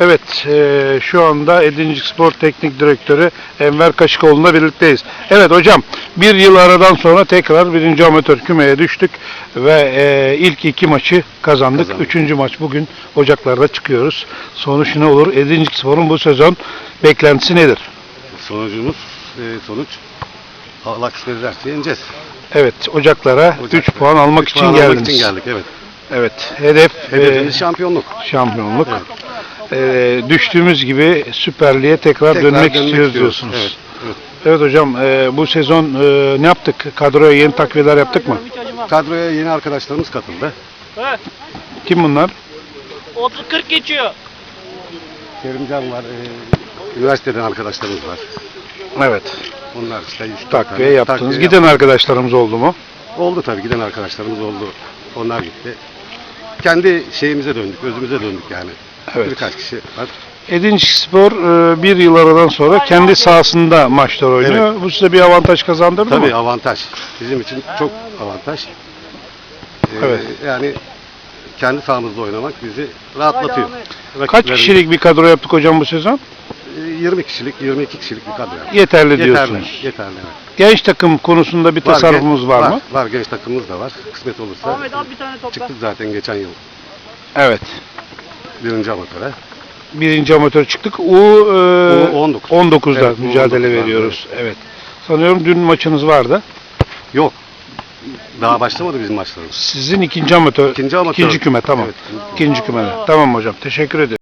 Evet, e, şu anda Edincik Spor Teknik Direktörü Enver Kaşıkoğlu'nda birlikteyiz. Evet hocam, bir yıl aradan sonra tekrar birinci amatör kümeye düştük ve e, ilk iki maçı kazandık. Kazandık. Üçüncü maç bugün Ocaklar'da çıkıyoruz. Sonuç ne olur? Edincik Spor'un bu sezon beklentisi nedir? Sonucumuz e, sonuç Allah kısmet ederse yeneceğiz. Evet, Ocaklar'a 3 Ocak'ta. puan almak Üç için puan geldiniz. Almak için geldik evet. Evet, hedef e, Hedefimiz şampiyonluk. şampiyonluk. E, düştüğümüz gibi Süper Lig'e tekrar, Tekrar dönmek, istiyoruz diyorsunuz. Evet. evet. Evet hocam e, bu sezon e, ne yaptık? Kadroya yeni takviyeler yaptık mı? Kadroya yeni arkadaşlarımız katıldı. Evet. Kim bunlar? 30-40 geçiyor. Kerimcan var. e, üniversiteden arkadaşlarımız var. Evet. Onlar işte üç Takviye yaptınız. takviye Giden arkadaşlarımız oldu mu? Oldu tabii giden arkadaşlarımız oldu. Onlar gitti. Kendi şeyimize döndük, özümüze döndük yani. Evet. Birkaç kişi var. Edinç Spor e, bir yıl aradan sonra kendi sahasında maçlar oynuyor. Bu size bir avantaj kazandırdı Tabii mı? avantaj. Bizim için çok avantaj. Ee, Evet. Yani kendi sahamızda oynamak bizi rahatlatıyor. Kaç Rakiplerin- kişilik bir kadro yaptık hocam bu sezon? Ee, 20 kişilik, 22 kişilik bir kadro. yani. Yeterli, Yeterli, diyorsunuz. yeterli evet. Genç takım konusunda bir tasarrufumuz gen- var, mı? Var, genç takımımız da var. Kısmet olursa Ahmet al bir tane topla. çıktık zaten geçen yıl Evet. birinci amatöre. Birinci amatör çıktık. U, e, U19. 19'da Evet, mücadele U19'da, veriyoruz. Evet. Sanıyorum dün maçınız vardı. Yok. Daha başlamadı bizim maçlarımız. Sizin ikinci amatör, İkinci amatör. ikinci küme tamam. Evet. İkinci küme. Tamam hocam. Teşekkür ederim.